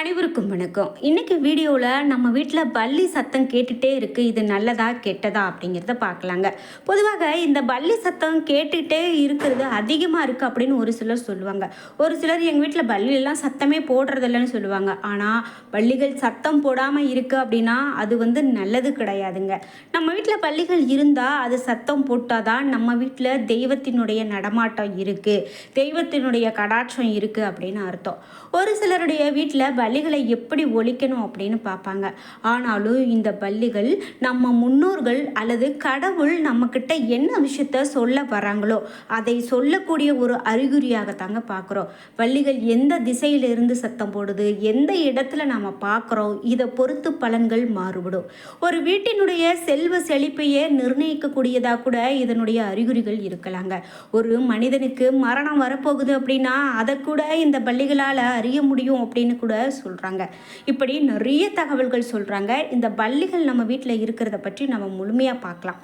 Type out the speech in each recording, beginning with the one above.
அனைவருக்கும் வணக்கம். இன்னைக்கு வீடியோவில் நம்ம வீட்டில் பள்ளி சத்தம் கேட்டுகிட்டே இருக்குது இது நல்லதா கெட்டதா அப்படிங்கிறத பார்க்கலாங்க பொதுவாக இந்த பள்ளி சத்தம் கேட்டுகிட்டே இருக்கிறது அதிகமாக இருக்குது அப்படின்னு ஒரு சிலர் சொல்லுவாங்க. ஒரு சிலர் எங்கள் வீட்டில் பள்ளியெல்லாம் சத்தமே போடுறதில்லன்னு சொல்லுவாங்க. ஆனால் பள்ளிகள் சத்தம் போடாமல் இருக்குது அப்படின்னா அது வந்து நல்லது கிடையாதுங்க. நம்ம வீட்டில் பள்ளிகள் இருந்தால் அது சத்தம் போட்டால் தான் நம்ம வீட்டில் தெய்வத்தினுடைய நடமாட்டம் இருக்குது தெய்வத்தினுடைய கடாட்சம் இருக்குது அப்படின்னு அர்த்தம். ஒரு சிலருடைய வீட்டில் பள்ளிகளை எப்படி ஒழிக்கணும் அப்படின்னு பார்ப்பாங்க. ஆனாலும் இந்த பள்ளிகள் நம்ம முன்னோர்கள் அல்லது கடவுள் நம்மக்கிட்ட என்ன விஷயத்த சொல்ல வராங்களோ அதை சொல்லக்கூடிய ஒரு அறிகுறியாக தாங்க பார்க்குறோம். பள்ளிகள் எந்த திசையிலிருந்து சத்தம் போடுது எந்த இடத்துல நாம் பார்க்குறோம் இதை பொறுத்து பலன்கள் மாறுபடும். ஒரு வீட்டினுடைய செல்வ செழிப்பையே நிர்ணயிக்கக்கூடியதாக கூட இதனுடைய அறிகுறிகள் இருக்கலாங்க. ஒரு மனிதனுக்கு மரணம் வரப்போகுது அப்படின்னா அதை கூட இந்த பள்ளிகளால் அறிய முடியும் அப்படின்னு கூட சொல்கிறாங்க இப்படி நிறைய தகவல்கள் சொல்கிறாங்க இந்த பள்ளிகள் நம்ம வீட்டில் இருக்கிறத பற்றி நம்ம முழுமையாக பார்க்கலாம்.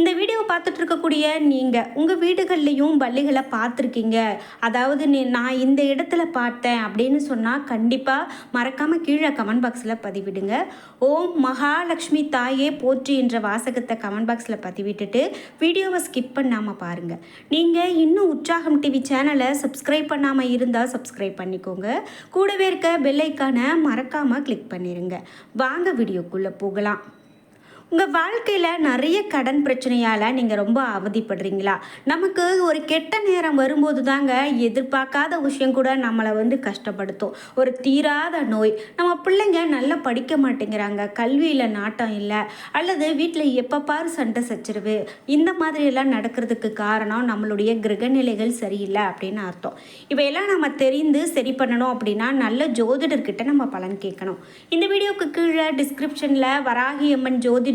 இந்த வீடியோ பார்த்துட்டு இருக்கக்கூடிய நீங்கள் உங்கள் வீடுகள்லேயும் பள்ளிகளை பார்த்துருக்கீங்க. அதாவது நீ நான் இந்த இடத்துல பார்த்தேன் அப்படின்னு சொன்னால் கண்டிப்பாக மறக்காமல் கீழே கமெண்ட் பாக்ஸில் பதிவிடுங்க. ஓம் மகாலட்சுமி தாயே போற்றி என்ற வாசகத்தை கமெண்ட் பாக்ஸில் பதிவிட்டுட்டு வீடியோவை ஸ்கிப் பண்ணாமல் பாருங்கள் நீங்கள் இன்னும் உற்சாகம் டிவி சேனலை சப்ஸ்கிரைப் பண்ணாமல் இருந்தால் சப்ஸ்கிரைப் பண்ணிக்கோங்க. கூடவே இருக்க பெல்லைக்கான மறக்காமல் கிளிக் பண்ணிடுங்க வாங்க வீடியோக்குள்ளே போகலாம். உங்கள் வாழ்க்கையில் நிறைய கடன் பிரச்சனையால் நீங்கள் ரொம்ப அவதிப்படுறீங்களா? நமக்கு ஒரு கெட்ட நேரம் வரும்போது தாங்க எதிர்பார்க்காத விஷயம் கூட நம்மளை வந்து கஷ்டப்படுத்தும். ஒரு தீராத நோய். நம்ம பிள்ளைங்க நல்லா படிக்க மாட்டேங்கிறாங்க. கல்வியில் நாட்டம் இல்லை. அல்லது வீட்டில் எப்போ பாரு சண்டை சச்சரவு. இந்த மாதிரியெல்லாம் நடக்கிறதுக்கு காரணம் நம்மளுடைய கிரகநிலைகள் சரியில்லை அப்படின்னு அர்த்தம். இவையெல்லாம் நம்ம தெரிந்து சரி பண்ணணும் அப்படின்னா நல்ல ஜோதிடர்கிட்ட நம்ம பலன் கேட்கணும். இந்த வீடியோவுக்கு கீழே டிஸ்கிரிப்ஷனில் வராகியம்மன் ஜோதிட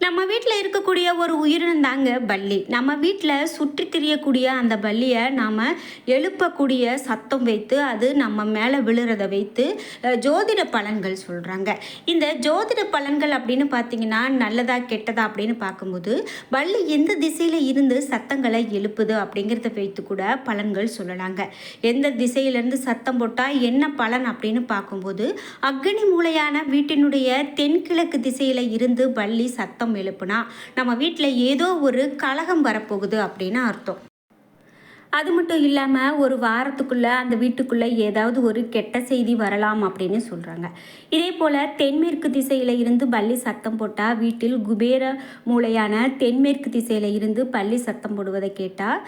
நம்ம வீட்டில் இருக்கக்கூடிய ஒரு உயிரினம் தாங்க பல்லி. நம்ம வீட்டில் சுற்றி திரியக்கூடிய அந்த பல்லியை நாம் எழுப்பக்கூடிய சத்தம் வைத்து அது நம்ம மேலே விழுறத வைத்து ஜோதிட பலன்கள் சொல்கிறாங்க இந்த ஜோதிட பலன்கள் அப்படின்னு பார்த்தீங்கன்னா நல்லதா கெட்டதா அப்படின்னு பார்க்கும்போது பல்லி எந்த திசையில் இருந்து சத்தங்களை எழுப்புது அப்படிங்கிறத வைத்து கூட பலன்கள் சொல்லலாங்க. எந்த திசையிலேருந்து சத்தம் போட்டால் என்ன பலன் அப்படின்னு பார்க்கும்போது அக்னி மூலையான வீட்டினுடைய தென்கிழக்கு திசையில் இருந்து பல்லி சத்தம் எழுப்புனா நம்ம வீட்டில் ஏதோ ஒரு கலகம் வரப்போகுது அப்படின்னு அர்த்தம். அது மட்டும் இல்லாமல் ஒரு வாரத்துக்குள்ளே அந்த வீட்டுக்குள்ளே ஏதாவது ஒரு கெட்ட செய்தி வரலாம் அப்படின்னு சொல்கிறாங்க இதே போல் தென்மேற்கு திசையில் இருந்து பள்ளி சத்தம் போட்டால் வீட்டில் குபேர மூலையான தென்மேற்கு திசையில் இருந்து பள்ளி சத்தம் போடுவதை கேட்டால்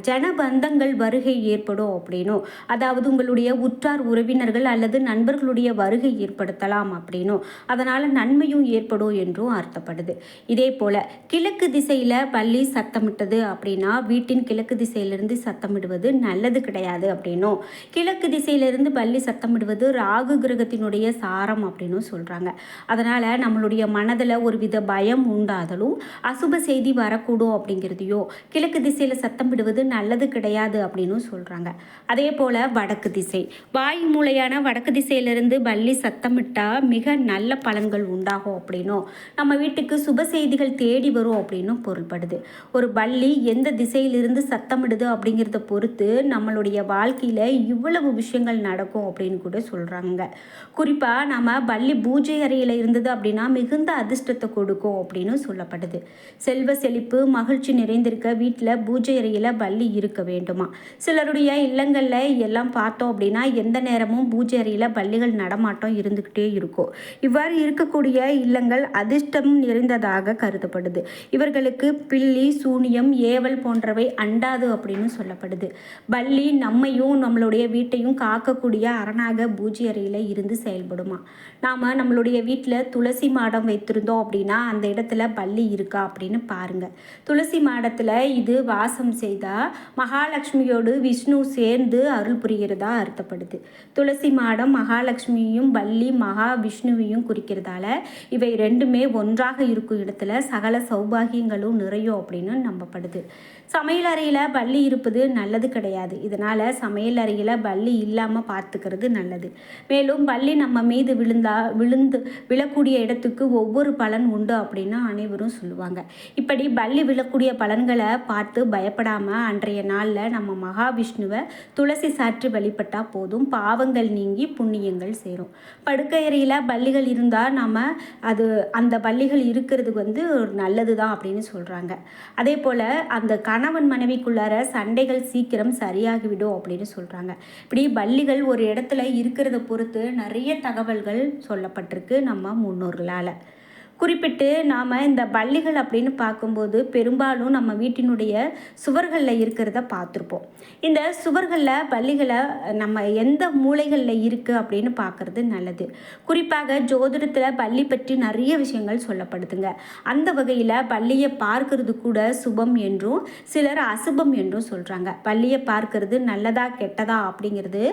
ஜனபந்தங்கள் வருகை ஏற்படும் அப்படின்னும் அதாவது உங்களுடைய உற்றார் உறவினர்கள் அல்லது நண்பர்களுடைய வருகை ஏற்படுத்தலாம் அப்படின்னும் அதனால் நன்மையும் ஏற்படும் என்றும் அர்த்தப்படுது. இதே போல் கிழக்கு திசையில் பள்ளி சத்தமிட்டது அப்படின்னா வீட்டின் கிழக்கு திசையில் திசையிலிருந்து சத்தமிடுவது நல்லது கிடையாது அப்படின்னும். கிழக்கு திசையிலிருந்து பள்ளி சத்தமிடுவது ராகு கிரகத்தினுடைய சாரம் அப்படின்னும் சொல்கிறாங்க அதனால் நம்மளுடைய மனதில் ஒரு வித பயம் உண்டாதலும் அசுப செய்தி வரக்கூடும் அப்படிங்கிறதையோ கிழக்கு திசையில் சத்தமிடுவது நல்லது கிடையாது அப்படின்னும் சொல்கிறாங்க அதே போல் வடக்கு திசை. வாய் மூலையான வடக்கு திசையிலிருந்து பள்ளி சத்தமிட்டால் மிக நல்ல பலன்கள் உண்டாகும் அப்படின்னும். நம்ம வீட்டுக்கு சுப செய்திகள் தேடி வரும் அப்படின்னும் பொருள்படுது. ஒரு பள்ளி எந்த திசையிலிருந்து சத்தமிடுது அப்படிங்கிறத பொறுத்து நம்மளுடைய வாழ்க்கையில் இவ்வளவு விஷயங்கள் நடக்கும் அப்படின்னு கூட சொல்கிறாங்க குறிப்பாக நம்ம பள்ளி பூஜை அறையில் இருந்தது அப்படின்னா மிகுந்த அதிர்ஷ்டத்தை கொடுக்கும் அப்படின்னு சொல்லப்படுது. செல்வ செழிப்பு மகிழ்ச்சி நிறைந்திருக்க வீட்டில் பூஜை அறையில் பள்ளி இருக்க வேண்டுமா? சிலருடைய இல்லங்களில் எல்லாம் பார்த்தோம் அப்படின்னா எந்த நேரமும் பூஜை அறையில் பள்ளிகள் நடமாட்டம் இருந்துக்கிட்டே இருக்கும். இவ்வாறு இருக்கக்கூடிய இல்லங்கள் அதிர்ஷ்டம் நிறைந்ததாக கருதப்படுது. இவர்களுக்கு பில்லி சூனியம் ஏவல் போன்றவை அண்டாது அப்படின்னு சொல்லப்படுது. பள்ளி நம்மையும் நம்மளுடைய வீட்டையும் காக்கக்கூடிய அரணாக பூஜை அறையில் இருந்து செயல்படுமா? நாம் நம்மளுடைய வீட்டில் துளசி மாடம் வைத்திருந்தோம் அப்படின்னா அந்த இடத்துல பள்ளி இருக்கா அப்படின்னு பாருங்கள் துளசி மாடத்தில் இது வாசம் செய்தால் மகாலட்சுமியோடு விஷ்ணு சேர்ந்து அருள் புரிகிறதா அர்த்தப்படுது. துளசி மாடம் மகாலட்சுமியும் பள்ளி மகா விஷ்ணுவையும் குறிக்கிறதால இவை ரெண்டுமே ஒன்றாக இருக்கும் இடத்துல சகல சௌபாகியங்களும் நிறையும் அப்படின்னு நம்பப்படுது. சமையல் அறையில் பள்ளி இருப்பது நல்லது கிடையாது. இதனால் சமையல் அறையில் பல்லி இல்லாமல் பார்த்துக்கிறது நல்லது. மேலும் பல்லி நம்ம மீது விழுந்தா விழுந்து விழக்கூடிய இடத்துக்கு ஒவ்வொரு பலன் உண்டு அப்படின்னு அனைவரும் சொல்லுவாங்க. இப்படி பல்லி விழக்கூடிய பலன்களை பார்த்து பயப்படாமல் அன்றைய நாளில் நம்ம மகாவிஷ்ணுவை துளசி சாற்றி வழிபட்டால் போதும். பாவங்கள் நீங்கி புண்ணியங்கள் சேரும். படுக்கையறையில் பள்ளிகள் இருந்தால் நம்ம அது அந்த பள்ளிகள் இருக்கிறது வந்து ஒரு நல்லது தான் அப்படின்னு சொல்கிறாங்க அதே போல் அந்த கணவன் மனைவிக்குள்ளார சண்டைகள் சீக்கிரம் சரியாகிவிடும் அப்படின்னு சொல்கிறாங்க இப்படி பள்ளிகள் ஒரு இடத்துல இருக்கிறத பொறுத்து நிறைய தகவல்கள் சொல்லப்பட்டிருக்கு நம்ம முன்னோர்களால். குறிப்பிட்டு நாம் இந்த பள்ளிகள் அப்படின்னு பார்க்கும்போது பெரும்பாலும் நம்ம வீட்டினுடைய சுவர்களில் இருக்கிறத பார்த்துருப்போம். இந்த சுவர்களில் பள்ளிகளை நம்ம எந்த மூலைகளில் இருக்குது அப்படின்னு பார்க்குறது நல்லது. குறிப்பாக ஜோதிடத்தில் பள்ளி பற்றி நிறைய விஷயங்கள் சொல்லப்படுதுங்க. அந்த வகையில் பள்ளியை பார்க்கறது கூட சுபம் என்றும் சிலர் அசுபம் என்றும் சொல்கிறாங்க பள்ளியை பார்க்கறது நல்லதா கெட்டதா அப்படிங்கிறது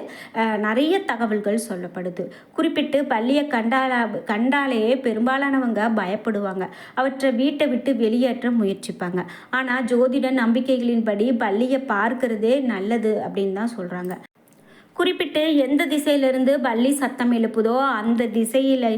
நிறைய தகவல்கள் சொல்லப்படுது. குறிப்பிட்டு பள்ளியை கண்டால கண்டாலே பெரும்பாலானவங்க பயப்படுவாங்க. அவற்றை வீட்டை விட்டு வெளியேற்ற முயற்சிப்பாங்க. ஆனால் ஜோதிட நம்பிக்கைகளின்படி பள்ளியை பார்க்கறதே நல்லது அப்படின்னு தான் சொல்கிறாங்க குறிப்பிட்டு எந்த திசையிலிருந்து பள்ளி சத்தம் எழுப்புதோ அந்த திசையில்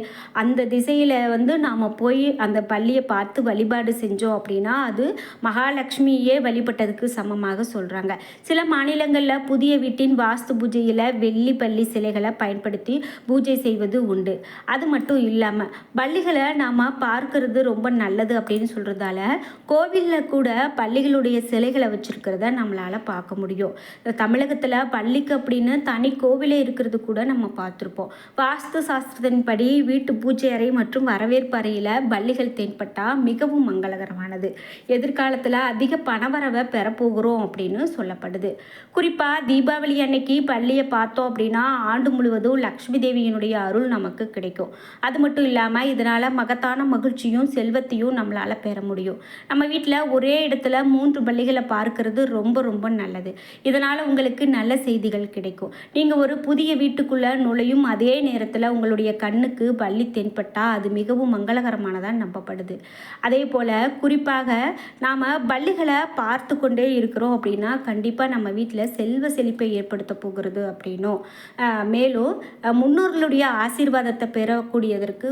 அந்த திசையில் வந்து நாம் போய் அந்த பள்ளியை பார்த்து வழிபாடு செஞ்சோம் அப்படின்னா அது மகாலட்சுமியே வழிபட்டதுக்கு சமமாக சொல்கிறாங்க சில மாநிலங்களில் புதிய வீட்டின் வாஸ்து பூஜையில் வெள்ளி பள்ளி சிலைகளை பயன்படுத்தி பூஜை செய்வது உண்டு. அது மட்டும் இல்லாமல் பள்ளிகளை நாம் பார்க்கறது ரொம்ப நல்லது அப்படின்னு சொல்கிறதால கோவிலில் கூட பள்ளிகளுடைய சிலைகளை வச்சுருக்கிறத நம்மளால் பார்க்க முடியும். தமிழகத்தில் பள்ளிக்கு அப்படின்னு தனி கோவிலே இருக்கிறது கூட நம்ம பார்த்துருப்போம். வாஸ்து சாஸ்திரத்தின்படி வீட்டு பூஜை அறை மற்றும் வரவேற்பு அறையில் பள்ளிகள் தென்பட்டால் மிகவும் மங்களகரமானது. எதிர்காலத்தில் அதிக பணவரவை பெறப்போகிறோம் அப்படின்னு சொல்லப்படுது. குறிப்பாக தீபாவளி அன்னைக்கு பள்ளியை பார்த்தோம் அப்படின்னா ஆண்டு முழுவதும் லக்ஷ்மி தேவியினுடைய அருள் நமக்கு கிடைக்கும். அது மட்டும் இல்லாமல் இதனால் மகத்தான மகிழ்ச்சியும் செல்வத்தையும் நம்மளால் பெற முடியும். நம்ம வீட்டில் ஒரே இடத்துல மூன்று பள்ளிகளை பார்க்கறது ரொம்ப ரொம்ப நல்லது. இதனால் உங்களுக்கு நல்ல செய்திகள் கிடைக்கும். நீங்கள் ஒரு புதிய வீட்டுக்குள்ளே நுழையும் அதே நேரத்தில் உங்களுடைய கண்ணுக்கு பள்ளி தென்பட்டால் அது மிகவும் மங்களகரமானதாக நம்பப்படுது. அதே போல் குறிப்பாக நாம் பள்ளிகளை பார்த்து கொண்டே இருக்கிறோம் அப்படின்னா கண்டிப்பாக நம்ம வீட்டில் செல்வ செழிப்பை ஏற்படுத்த போகிறது அப்படின்னும் மேலும் முன்னோர்களுடைய ஆசீர்வாதத்தை பெறக்கூடியதற்கு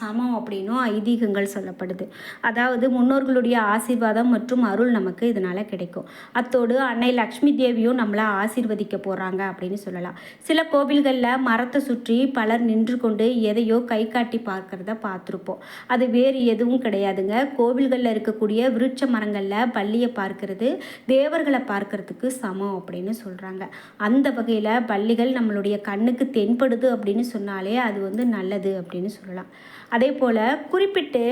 சமம் அப்படின்னும் ஐதீகங்கள் சொல்லப்படுது. அதாவது முன்னோர்களுடைய ஆசீர்வாதம் மற்றும் அருள் நமக்கு இதனால் கிடைக்கும். அத்தோடு அன்னை லக்ஷ்மி தேவியும் நம்மளை ஆசீர்வதிக்க போகிறாங்க அப்படின்னு சொல்லலாம். சில கோவில்களில் மரத்தை சுற்றி பலர் நின்று கொண்டு எதையோ கை காட்டி பார்க்கறத பார்த்துருப்போம். அது வேறு எதுவும் கிடையாதுங்க. கோவில்களில் இருக்கக்கூடிய விருட்ச மரங்களில் பள்ளியை பார்க்கறது தேவர்களை பார்க்கறதுக்கு சமம் அப்படின்னு சொல்கிறாங்க அந்த வகையில் பள்ளிகள் நம்மளுடைய கண்ணுக்கு தென்படுது அப்படின்னு சொன்னாலே அது வந்து நல்லது அப்படின்னு சொல்லலாம். அதே போல் குறிப்பிட்டு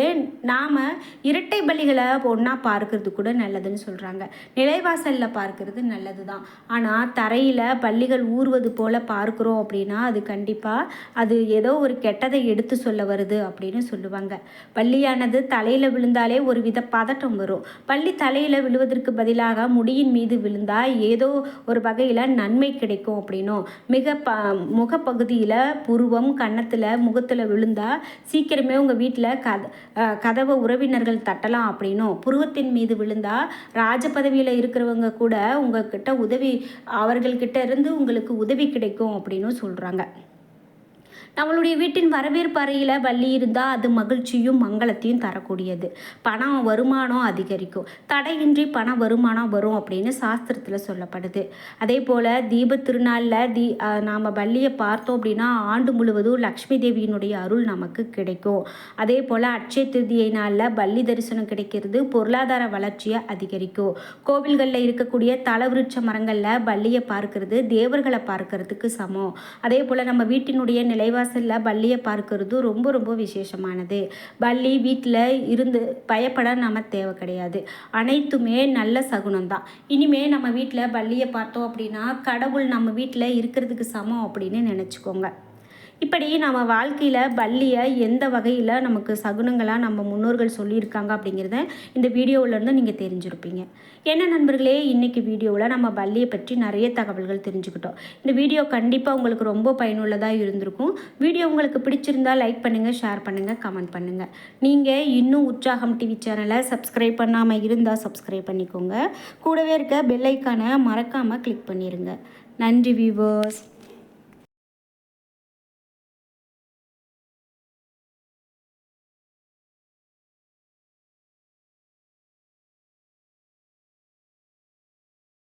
நாம் இரட்டை பள்ளிகளை ஒன்றா பார்க்கறது கூட நல்லதுன்னு சொல்கிறாங்க நிலைவாசலில் பார்க்கறது நல்லது தான் ஆனால் தரையில் பள்ளிகள் ஊறுவது போல் பார்க்குறோம் அப்படின்னா அது கண்டிப்பாக அது ஏதோ ஒரு கெட்டதை எடுத்து சொல்ல வருது அப்படின்னு சொல்லுவாங்க. பள்ளியானது தலையில் விழுந்தாலே ஒரு வித பதட்டம் வரும். பள்ளி தலையில் விழுவதற்கு பதிலாக முடியின் மீது விழுந்தால் ஏதோ ஒரு வகையில் நன்மை கிடைக்கும் அப்படின்னும் மிக ப முகப்பகுதியில் புருவம் கன்னத்தில் முகத்தில் விழுந்தால் சீக்கிரமே சீக்கிரமே உங்கள் வீட்டில் கத கதவை உறவினர்கள் தட்டலாம் அப்படின்னும் புருவத்தின் மீது விழுந்தால் ராஜ பதவியில் இருக்கிறவங்க கூட உங்ககிட்ட உதவி அவர்கள்கிட்ட இருந்து உங்களுக்கு உதவி கிடைக்கும் அப்படின்னு சொல்கிறாங்க நம்மளுடைய வீட்டின் வரவேற்பு அறையில் வள்ளி இருந்தால் அது மகிழ்ச்சியும் மங்களத்தையும் தரக்கூடியது. பணம் வருமானம் அதிகரிக்கும். தடையின்றி பண வருமானம் வரும் அப்படின்னு சாஸ்திரத்தில் சொல்லப்படுது. அதே போல் தீப திருநாளில் தீ நாம் வள்ளியை பார்த்தோம் அப்படின்னா ஆண்டு முழுவதும் லக்ஷ்மி தேவியினுடைய அருள் நமக்கு கிடைக்கும். அதே போல் அட்சய திருதியை நாளில் வள்ளி தரிசனம் கிடைக்கிறது பொருளாதார வளர்ச்சியை அதிகரிக்கும். கோவில்களில் இருக்கக்கூடிய தலவிருட்ச மரங்களில் வள்ளியை பார்க்கறது தேவர்களை பார்க்கறதுக்கு சமம். அதே போல் நம்ம வீட்டினுடைய நிலைவ வாசலில் பள்ளியை பார்க்கறது ரொம்ப ரொம்ப விசேஷமானது. பள்ளி வீட்டில் இருந்து பயப்பட நம்ம தேவை கிடையாது. அனைத்துமே நல்ல சகுனம் தான் இனிமே நம்ம வீட்டில் பள்ளியை பார்த்தோம் அப்படின்னா கடவுள் நம்ம வீட்டில் இருக்கிறதுக்கு சமம் அப்படின்னு நினச்சிக்கோங்க. இப்படி நம்ம வாழ்க்கையில் பள்ளியை எந்த வகையில் நமக்கு சகுனங்களாக நம்ம முன்னோர்கள் சொல்லியிருக்காங்க அப்படிங்கிறத இந்த வீடியோவிலேருந்து நீங்கள் தெரிஞ்சிருப்பீங்க. என்ன நண்பர்களே இன்றைக்கி வீடியோவில் நம்ம பள்ளியை பற்றி நிறைய தகவல்கள் தெரிஞ்சுக்கிட்டோம். இந்த வீடியோ கண்டிப்பாக உங்களுக்கு ரொம்ப பயனுள்ளதாக இருந்திருக்கும். வீடியோ உங்களுக்கு பிடிச்சிருந்தா லைக் பண்ணுங்கள் ஷேர் பண்ணுங்கள் கமெண்ட் பண்ணுங்கள் நீங்கள் இன்னும் உற்சாகம் டிவி சேனலை சப்ஸ்கிரைப் பண்ணாமல் இருந்தால் சப்ஸ்கிரைப் பண்ணிக்கோங்க. கூடவே இருக்க பெல் ஐக்கானை மறக்காமல் கிளிக் பண்ணிடுங்க நன்றி வியூவர்ஸ்